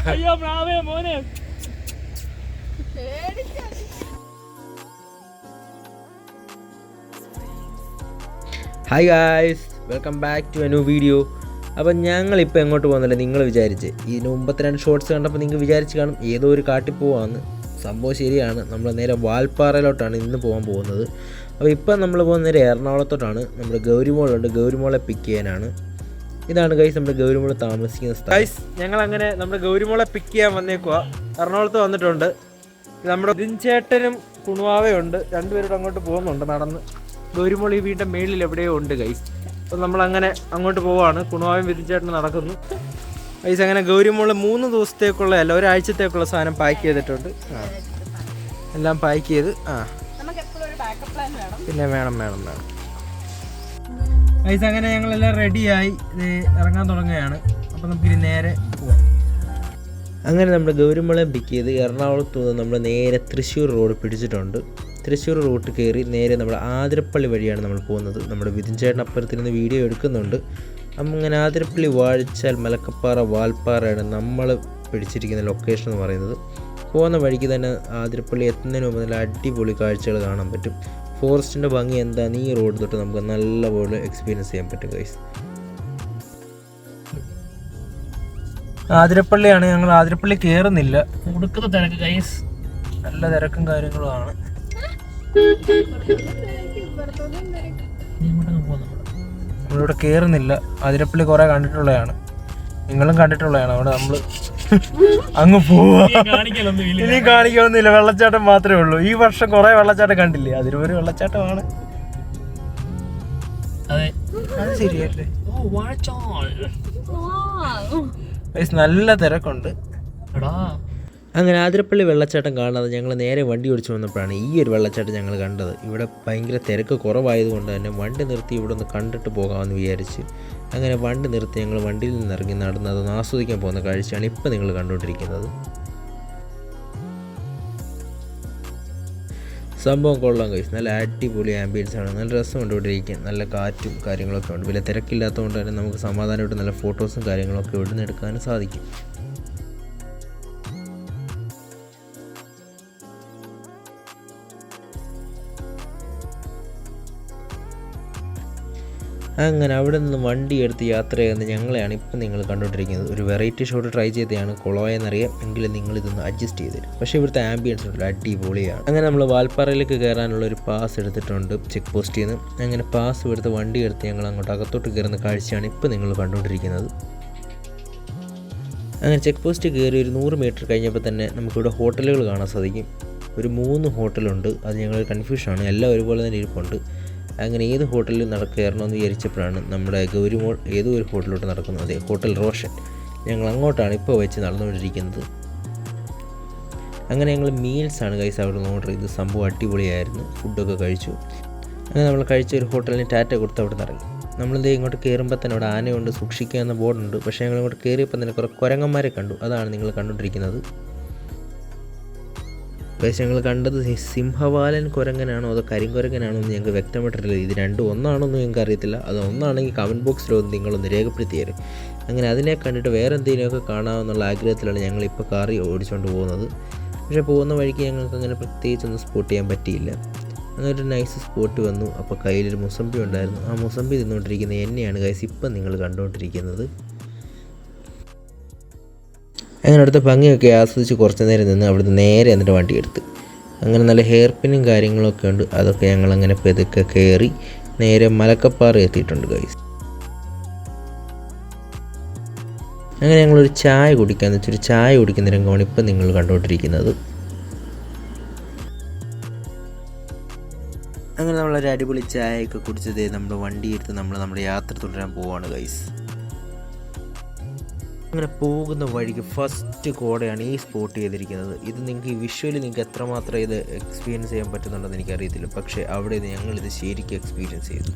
അയ്യോ പ്രാവേ മോനെ. Hi guys welcome back to a new video അപ്പം ഞങ്ങളിപ്പോൾ എങ്ങോട്ട് പോകുന്നില്ല നിങ്ങൾ വിചാരിച്ച്? ഇതിന് മുമ്പത്തെ രണ്ട് ഷോർട്സ് കണ്ടപ്പോൾ നിങ്ങൾ വിചാരിച്ച് കാണും ഏതോ ഒരു കാട്ടിൽ പോവാന്ന്. സംഭവം ശരിയാണ്. നമ്മൾ നേരെ വാൽപ്പാറയിലോട്ടാണ് ഇന്ന് പോകാൻ പോകുന്നത്. അപ്പോൾ ഇപ്പം നമ്മൾ പോകുന്ന നേരെ എറണാകുളത്തോട്ടാണ്. നമ്മുടെ ഗൗരിമോളുണ്ട്. ഗൗരിമോളെ പിക്ക് ചെയ്യാനാണ്. ഇതാണ് ഗൈസ് നമ്മുടെ ഗൗരിമുള താമസിക്കുന്ന സ്ഥലം. ഗൈസ് ഞങ്ങൾ അങ്ങനെ നമ്മുടെ ഗൗരിമോളെ പിക്ക് ചെയ്യാൻ വന്നേക്കുക എറണാകുളത്ത് വന്നിട്ടുണ്ട്. നമ്മുടെ ദിൻചേട്ടനും കുണുവാവയുണ്ട്. രണ്ടുപേരോട് അങ്ങോട്ട് പോകുന്നുണ്ട് നടന്ന്. ഗൗരിമോൾ ഈ വീടിന്റെ മേളിൽ എവിടെയോ ഉണ്ട് ഗൈസ് അപ്പം നമ്മൾ അങ്ങനെ അങ്ങോട്ട് പോവാണ്. കുണുവാവയും വിദിൻചേട്ടനും നടക്കുന്നു. ഗൈസ് അങ്ങനെ ഗൗരിമോൾ മൂന്ന് ദിവസത്തേക്കുള്ള അല്ല ഒരാഴ്ചത്തേക്കുള്ള സാധനം പാക്ക് ചെയ്തിട്ടുണ്ട്. എല്ലാം പാക്ക് ചെയ്ത് ആ. നമുക്ക് എപ്പോഴും ഒരു ബാക്കപ്പ് പ്ലാൻ വേണം. പിന്നെ വേണം വേണം വേണം. ഗൈസ് അങ്ങനെ ഞങ്ങളെല്ലാം റെഡിയായി ഇറങ്ങാൻ തുടങ്ങുകയാണ്. അപ്പോൾ നമുക്കിനി നേരെ പോവാം. അങ്ങനെ നമ്മൾ ഗൗരിമളം പിക്ക് ചെയ്ത് എറണാകുളത്ത് നിന്ന് നമ്മൾ നേരെ തൃശ്ശൂർ റോഡ് പിടിച്ചിട്ടുണ്ട്. തൃശ്ശൂർ റൂട്ട് കയറി നേരെ നമ്മൾ ആതിരപ്പള്ളി വഴിയാണ് നമ്മൾ പോകുന്നത്. നമ്മുടെ വിധിൻ ചേട്ടൻ അപ്പുറത്ത് നിന്ന് വീഡിയോ എടുക്കുന്നുണ്ട്. അപ്പം അങ്ങനെ ആതിരപ്പള്ളി വാഴിച്ചാൽ മലക്കപ്പാറ വാൽപ്പാറയാണ് നമ്മൾ പിടിച്ചിരിക്കുന്ന ലൊക്കേഷൻ എന്ന് പറയുന്നത്. പോകുന്ന വഴിക്ക് തന്നെ ആതിരപ്പള്ളി എത്തുന്നതിന് മുമ്പ് നല്ല അടിപൊളി കാഴ്ചകൾ കാണാൻ പറ്റും. ഫോറസ്റ്റിന്റെ ഭംഗി എന്താണെന്ന് ഈ റോഡ് തൊട്ട് നമുക്ക് നല്ലപോലെ എക്സ്പീരിയൻസ് ചെയ്യാൻ പറ്റും ഗൈസ് ആതിരപ്പള്ളിയാണ് ഞങ്ങൾ ആതിരപ്പള്ളി കയറുന്നില്ല കൊടുക്കുന്ന തിരക്ക് ഗൈസ് നല്ല തിരക്കും കാര്യങ്ങളുമാണ്. നമ്മളിവിടെ കയറുന്നില്ല ആതിരപ്പള്ളി കുറേ കണ്ടിട്ടുള്ളതാണ്. നിങ്ങളും കണ്ടിട്ടുള്ളതാണ്. അവിടെ നമ്മൾ അങ്ങ് പോവാ. ഇനി കാണിക്കൊന്നുമില്ല വെള്ളച്ചാട്ടം മാത്രമേ ഉള്ളൂ. ഈ വർഷം കുറെ വെള്ളച്ചാട്ടം കണ്ടില്ലേ? അതിലൊരു വെള്ളച്ചാട്ടമാണ്. നല്ല തിരക്കുണ്ട്. എടാ. അങ്ങനെ ആതിരപ്പള്ളി വെള്ളച്ചാട്ടം കാണാതെ ഞങ്ങൾ നേരെ വണ്ടി ഓടിച്ചു വന്നപ്പോഴാണ് ഈ ഒരു വെള്ളച്ചാട്ടം ഞങ്ങൾ കണ്ടത്. ഇവിടെ ഭയങ്കര തിരക്ക് കുറവായതുകൊണ്ട് തന്നെ വണ്ടി നിർത്തി ഇവിടെ ഒന്ന് കണ്ടിട്ട് പോകാമെന്ന് വിചാരിച്ച് അങ്ങനെ വണ്ടി നിർത്തി ഞങ്ങൾ വണ്ടിയിൽ നിന്ന് ഇറങ്ങി നടന്ന് അതൊന്ന് ആസ്വദിക്കാൻ പോകുന്ന കാഴ്ചയാണ് ഇപ്പോൾ നിങ്ങൾ കണ്ടുകൊണ്ടിരിക്കുന്നത്. സംഭവം കൊള്ളാം കഴിച്ച് നല്ല അടിപൊളി ആംബിയൻസ് ആണ്. നല്ല രസമുണ്ട് ഇവിടെ ഇരിക്കാൻ. നല്ല കാറ്റും കാര്യങ്ങളൊക്കെ ഉണ്ട്. വലിയ തിരക്കില്ലാത്തതുകൊണ്ട് തന്നെ നമുക്ക് സമാധാനമായിട്ട് നല്ല ഫോട്ടോസും കാര്യങ്ങളൊക്കെ ഇവിടെ നിന്ന് എടുക്കാനും സാധിക്കും. അങ്ങനെ അവിടെ നിന്ന് വണ്ടി എടുത്ത് യാത്ര ചെയ്യുന്ന ഞങ്ങളെയാണ് ഇപ്പം നിങ്ങൾ കണ്ടുകൊണ്ടിരിക്കുന്നത്. ഒരു വെറൈറ്റി ഷോട്ട് ട്രൈ ചെയ്തതാണ് കൊളോയെന്നറിയാം എങ്കിലും നിങ്ങൾ ഇതൊന്ന് അഡ്ജസ്റ്റ് ചെയ്ത് പക്ഷേ ഇവിടുത്തെ ആംബിയൻസ് ഉണ്ടല്ലോ അടിപൊളിയാണ്. അങ്ങനെ നമ്മൾ വാൽപ്പാറയിലേക്ക് കയറാനുള്ള ഒരു പാസ് എടുത്തിട്ടുണ്ട് ചെക്ക് പോസ്റ്റിൽ നിന്ന് അങ്ങനെ പാസ് എടുത്ത് വണ്ടി എടുത്ത് ഞങ്ങൾ അങ്ങോട്ട് അകത്തോട്ട് കയറുന്ന കാഴ്ചയാണ് ഇപ്പം നിങ്ങൾ കണ്ടുകൊണ്ടിരിക്കുന്നത്. അങ്ങനെ ചെക്ക് പോസ്റ്റ് കയറി ഒരു നൂറ് മീറ്റർ കഴിഞ്ഞപ്പോൾ തന്നെ നമുക്കിവിടെ ഹോട്ടലുകൾ കാണാൻ സാധിക്കും. ഒരു മൂന്ന് ഹോട്ടലുണ്ട് അത് ഞങ്ങൾ കൺഫ്യൂഷനാണ് എല്ലാം ഒരുപോലെ തന്നെ ഇരിപ്പുണ്ട്. അങ്ങനെ ഏത് ഹോട്ടലിൽ നട കയറണമെന്ന് വിചാരിച്ചപ്പോഴാണ് നമ്മുടെ ഗൗരിമോൾ ഏതോ ഒരു ഹോട്ടലിലോട്ട് നടക്കുന്നത് അതെ ഹോട്ടൽ റോഷൻ. ഞങ്ങൾ അങ്ങോട്ടാണ് ഇപ്പോൾ വെച്ച് നടന്നുകൊണ്ടിരിക്കുന്നത്. അങ്ങനെ ഞങ്ങൾ മീൽസാണ് കൈസ് അവിടെ ഓർഡർ ചെയ്ത് സംഭവം അടിപൊളിയായിരുന്നു. ഫുഡൊക്കെ കഴിച്ചു. അങ്ങനെ നമ്മൾ കഴിച്ച ഒരു ഹോട്ടലിന് ടാറ്റ കൊടുത്ത് അവിടെ നിന്ന് ഇറങ്ങി. നമ്മളിത് ഇങ്ങോട്ട് കയറുമ്പോൾ തന്നെ അവിടെ ആനയുണ്ട് സൂക്ഷിക്കുക എന്ന ബോർഡുണ്ട് പക്ഷേ ഞങ്ങൾ ഇങ്ങോട്ട് കയറിയപ്പോൾ തന്നെ കുറേ കുരങ്ങന്മാരെ കണ്ടു. അതാണ് നിങ്ങൾ കണ്ടുകൊണ്ടിരിക്കുന്നത്. പക്ഷേ ഞങ്ങൾ കണ്ടത് സിംഹവാലൻ കുരങ്ങനാണോ അതോ കരിങ്കുരങ്ങനാണോ എന്ന് ഞങ്ങൾക്ക് വ്യക്തമായിട്ടില്ല. ഇത് രണ്ടും ഒന്നാണോന്ന് ഞങ്ങൾക്ക് അറിയത്തില്ല. അത് ഒന്നാണെങ്കിൽ കമന്റ് ബോക്സിൽ ഒന്ന് നിങ്ങളൊന്ന് രേഖപ്പെടുത്തി തരും അങ്ങനെ അതിനെ കണ്ടിട്ട് വേറെ എന്തെങ്കിലുമൊക്കെ കാണാമെന്നുള്ള ആഗ്രഹത്തിലാണ് ഞങ്ങളിപ്പോൾ കാറി ഓടിച്ചുകൊണ്ട് പോകുന്നത്. പക്ഷേ പോകുന്ന വഴിക്ക് ഞങ്ങൾക്ക് അങ്ങനെ പ്രത്യേകിച്ചൊന്നും സ്പോട്ട് ചെയ്യാൻ പറ്റിയില്ല. അങ്ങനെ ഒരു നൈസ് സ്പോട്ട് വന്നു. അപ്പോൾ കയ്യിലൊരു മുസമ്പി ഉണ്ടായിരുന്നു. ആ മുസമ്പി തിന്നുകൊണ്ടിരിക്കുന്ന എന്നെയാണ് ഗൈസ് ഇപ്പം നിങ്ങൾ കണ്ടുകൊണ്ടിരിക്കുന്നത് അങ്ങനെ ഭംഗിയൊക്കെ ആസ്വദിച്ച് കുറച്ച് നേരം നിന്ന് അവിടുന്ന് നേരെ എന്നിട്ട് വണ്ടി എടുത്ത് അങ്ങനെ നല്ല ഹെയർ പിന്നും കാര്യങ്ങളൊക്കെ ഉണ്ട്. അതൊക്കെ ഞങ്ങൾ അങ്ങനെ പെതുക്കെ കയറി നേരെ മലക്കപ്പാറ എത്തിയിട്ടുണ്ട് ഗൈസ് അങ്ങനെ ഞങ്ങളൊരു ചായ കുടിക്കാന്ന് വെച്ചൊരു ചായ കുടിക്കുന്ന രംഗമാണ് ഇപ്പം നിങ്ങൾ കണ്ടുകൊണ്ടിരിക്കുന്നത്. അങ്ങനെ നമ്മളൊരു അടിപൊളി ചായയൊക്കെ കുടിച്ചതേ നമ്മുടെ വണ്ടി എടുത്ത് നമ്മൾ നമ്മുടെ യാത്ര തുടരാൻ പോവാണ് ഗൈസ് അങ്ങനെ പോകുന്ന വഴിക്ക് ഫസ്റ്റ് കോടയാണ് ഈ സ്പോട്ട് ചെയ്തിരിക്കുന്നത്. ഇത് നിങ്ങൾക്ക് വിഷ്വലി നിങ്ങൾക്ക് എത്രമാത്രം ഇത് എക്സ്പീരിയൻസ് ചെയ്യാൻ പറ്റുന്നുണ്ടെന്ന് എനിക്കറിയത്തില്ല. പക്ഷേ അവിടെ ഞങ്ങളിത് ശരിക്കും എക്സ്പീരിയൻസ് ചെയ്തു.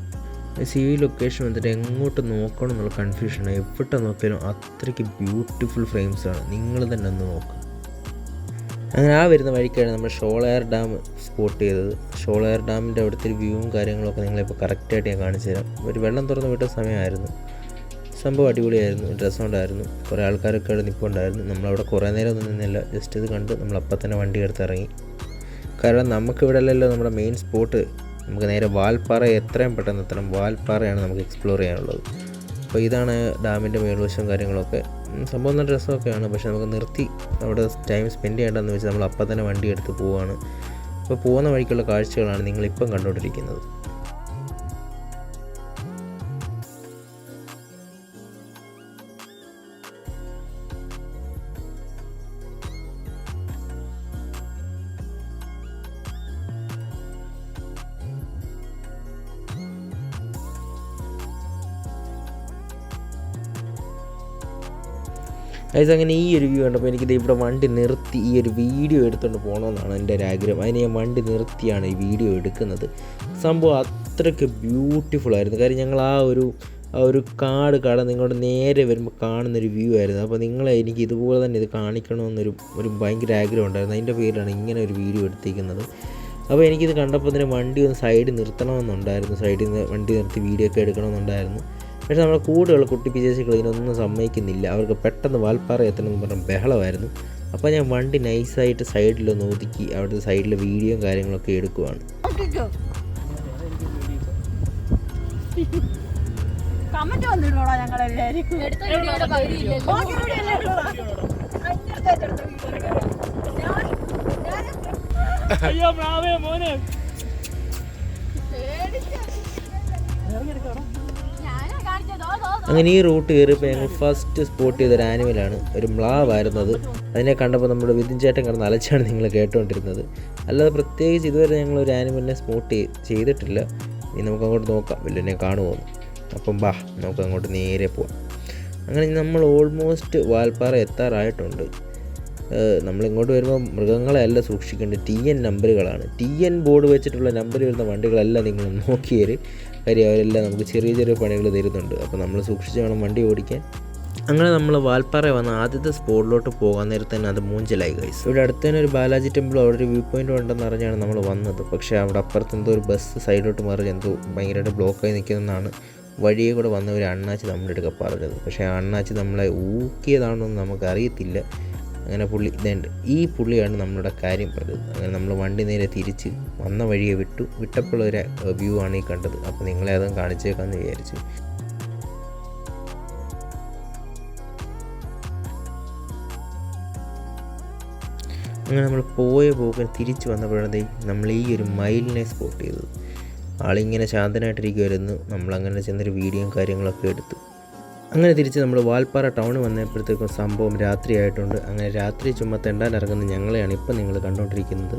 വി ലൊക്കേഷൻ വന്നിട്ട് എങ്ങോട്ട് നോക്കണം എന്നുള്ള കൺഫ്യൂഷനാണ് എവിടെ നോക്കിയാലും അത്രയ്ക്ക് ബ്യൂട്ടിഫുൾ ഫ്രെയിംസാണ് നിങ്ങൾ തന്നെ ഒന്ന് നോക്കുക അങ്ങനെ ആ വരുന്ന വഴിക്കാണ് നമ്മൾ ഷോളയർ ഡാം സ്പോട്ട് ചെയ്തത്. ഷോളയർ ഡാമിന്റെ അവിടുത്തെ വ്യൂവും കാര്യങ്ങളൊക്കെ നിങ്ങളിപ്പോൾ കറക്റ്റായിട്ട് ഞാൻ കാണിച്ചു തരാം ഒരു വെള്ളം തുറന്ന് വിട്ട സമയമായിരുന്നു. സംഭവം അടിപൊളിയായിരുന്നു. ഡ്രസ്സ് ഉണ്ടായിരുന്നു. കുറേ ആൾക്കാരൊക്കെ അവിടെ നിൽപ്പുണ്ടായിരുന്നു നമ്മളവിടെ കുറേ നേരം ഒന്നും നിന്നില്ല. ജസ്റ്റ് ഇത് കണ്ട് നമ്മൾ അപ്പം തന്നെ വണ്ടി എടുത്തിറങ്ങി കാരണം നമുക്കിവിടെ അല്ലല്ലോ നമ്മുടെ മെയിൻ സ്പോട്ട് നമുക്ക് നേരെ വാൽപ്പാറ എത്രയും പെട്ടെന്ന് എത്തണം. വാൽപ്പാറയാണ് നമുക്ക് എക്സ്പ്ലോർ ചെയ്യാനുള്ളത്. അപ്പോൾ ഇതാണ് ഡാമിന്റെ മേൽവശവും കാര്യങ്ങളൊക്കെ. സംഭവം നല്ല രസമൊക്കെയാണ്. പക്ഷേ നമുക്ക് നിർത്തി അവിടെ ടൈം സ്പെൻഡ് ചെയ്യേണ്ടതെന്ന് വെച്ചാൽ നമ്മൾ അപ്പം തന്നെ വണ്ടി എടുത്ത് പോവുകയാണ് അപ്പോൾ പോകുന്ന വഴിക്കുള്ള കാഴ്ചകളാണ് നിങ്ങളിപ്പം കണ്ടുകൊണ്ടിരിക്കുന്നത്. ഗൈസ് അങ്ങനെ ഈ ഒരു വ്യൂ കണ്ടപ്പോൾ എനിക്കിത് ഇവിടെ വണ്ടി നിർത്തി ഈ ഒരു വീഡിയോ എടുത്തുകൊണ്ട് പോകണമെന്നാണ് എന്റെ ഒരു ആഗ്രഹം. അതിന് ഞാൻ വണ്ടി നിർത്തിയാണ് ഈ വീഡിയോ എടുക്കുന്നത്. സംഭവം അത്രയ്ക്ക് ബ്യൂട്ടിഫുൾ ആയിരുന്നു. കാര്യം ഞങ്ങൾ ആ ഒരു ആ ഒരു കാട് കടന്ന് ഇങ്ങോട്ട് നേരെ വരുമ്പോൾ കാണുന്നൊരു വ്യൂ ആയിരുന്നു. അപ്പോൾ നിങ്ങളെ എനിക്ക് ഇതുപോലെ തന്നെ ഇത് കാണിക്കണമെന്നൊരു ഒരു ഭയങ്കര ആഗ്രഹം ഉണ്ടായിരുന്നു. അതിന്റെ പേരിലാണ് ഇങ്ങനെ ഒരു വീഡിയോ എടുത്തിരിക്കുന്നത്. അപ്പോൾ എനിക്കിത് കണ്ടപ്പോൾ തന്നെ വണ്ടി ഒന്ന് സൈഡിൽ നിർത്തണമെന്നുണ്ടായിരുന്നു. സൈഡിൽ നിന്ന് വണ്ടി നിർത്തി വീഡിയോ ഒക്കെ എടുക്കണമെന്നുണ്ടായിരുന്നു. പക്ഷേ നമ്മുടെ കൂടെയുള്ള കുട്ടി പിച്ചേശികൾ ഇതിനൊന്നും സമ്മതിക്കുന്നില്ല. അവർക്ക് പെട്ടെന്ന് വാൽപ്പാറ എത്തണമെന്ന് പറഞ്ഞ ബഹളമായിരുന്നു. അപ്പോൾ ഞാൻ വണ്ടി നൈസായിട്ട് സൈഡിലൊന്ന് ഒതുക്കി അവിടുത്തെ സൈഡിൽ വീഡിയോയും കാര്യങ്ങളൊക്കെ എടുക്കുവാണ്. കമന്റ് ഞാൻ അയ്യോ പ്രാവേ മോനെ. പേടിച്ച്. അങ്ങനെ ഈ റൂട്ട് കയറിയപ്പോൾ ഞങ്ങൾ ഫസ്റ്റ് സ്പോട്ട് ചെയ്തൊരു ആനിമലാണ് ഒരു മ്ലാവായിരുന്നു അത് അതിനെ കണ്ടപ്പോൾ നമ്മുടെ വിധിഞ്ചേട്ടൻ കിടന്ന് അലച്ചാണ് നിങ്ങൾ കേട്ടുകൊണ്ടിരുന്നത് അല്ലാതെ പ്രത്യേകിച്ച് ഇതുവരെ ഞങ്ങൾ ഒരു ആനിമലിനെ സ്പോട്ട് ചെയ്തിട്ടില്ല. ഇനി നമുക്ക് അങ്ങോട്ട് നോക്കാം. വലിയ കാണുമോ അപ്പം ബാ നമുക്ക് അങ്ങോട്ട് നേരെ പോവാം. അങ്ങനെ നമ്മൾ ഓൾമോസ്റ്റ് വാൽപ്പാറ എത്താറായിട്ടുണ്ട്. നമ്മളിങ്ങോട്ട് വരുമ്പോൾ മൃഗങ്ങളെ അല്ല സൂക്ഷിക്കേണ്ടത്. ടി എൻ നമ്പറുകളാണ് ടി എൻ ബോർഡ് വെച്ചിട്ടുള്ള നമ്പർ വരുന്ന വണ്ടികളെല്ലാം നിങ്ങൾ നോക്കിയേര്. കാര്യം അവരെല്ലാം നമുക്ക് ചെറിയ ചെറിയ പണികൾ തരുന്നുണ്ട്. അപ്പോൾ നമ്മൾ സൂക്ഷിച്ച് വേണം വണ്ടി ഓടിക്കാൻ. അങ്ങനെ നമ്മൾ വാൽപ്പാറ വന്ന ആദ്യത്തെ സ്പോട്ടിലോട്ട് പോകാൻ നേരത്തെ തന്നെ അത് മൂഞ്ചലായി കഴിച്ചു ഇവിടെ അടുത്ത് തന്നെ ഒരു ബാലാജി ടെമ്പിൾ അവിടെ ഒരു വ്യൂ പോയിന്റ് ഉണ്ടെന്ന് അറിഞ്ഞാണ് നമ്മൾ വന്നത്. പക്ഷേ അവിടെ അപ്പുറത്ത് എന്തോ ഒരു ബസ് സൈഡിലോട്ട് മാറി എന്തോ ഭയങ്കരമായിട്ട് ബ്ലോക്കായി നിൽക്കുന്നതാണ് വഴിയെ കൂടെ വന്ന ഒരു അണ്ണാച്ചി നമ്മുടെ അടുക്ക പറഞ്ഞത്. പക്ഷേ ആ അണ്ണാച്ചി നമ്മളെ ഊക്കിയതാണോന്ന് നമുക്ക് അറിയത്തില്ല അങ്ങനെ പുള്ളി ഇതുണ്ട്. ഈ പുള്ളിയാണ് നമ്മുടെ കാര്യം പറഞ്ഞത് അങ്ങനെ നമ്മൾ വണ്ടി നേരെ തിരിച്ച് വന്ന വഴിയെ വിട്ടു. വിട്ടപ്പോൾ ഒരു വ്യൂ ആണ് ഈ കണ്ടത്. അപ്പോൾ നിങ്ങളെ അതും കാണിച്ചേക്കാമെന്ന് വിചാരിച്ചു. അങ്ങനെ നമ്മൾ പോയ പോക്കിന് തിരിച്ച് വന്നപ്പോഴാണ് നമ്മൾ ഈ ഒരു മയിലിനെ സ്പോട്ട് ചെയ്തത്. ആളിങ്ങനെ ശാന്തനായിട്ടിരിക്കുമായിരുന്നു നമ്മളങ്ങനെ ചെന്നൊരു വീഡിയോയും കാര്യങ്ങളൊക്കെ എടുത്തു. അങ്ങനെ തിരിച്ച് നമ്മൾ വാൽപ്പാറ ടൗൺ വന്നപ്പോഴത്തേക്കും സംഭവം രാത്രിയായിട്ടുണ്ട്. അങ്ങനെ രാത്രി ചുമ്മാ തെണ്ടാൻ ഇറങ്ങുന്ന ഞങ്ങളെയാണ് ഇപ്പം നിങ്ങൾ കണ്ടുകൊണ്ടിരിക്കുന്നത്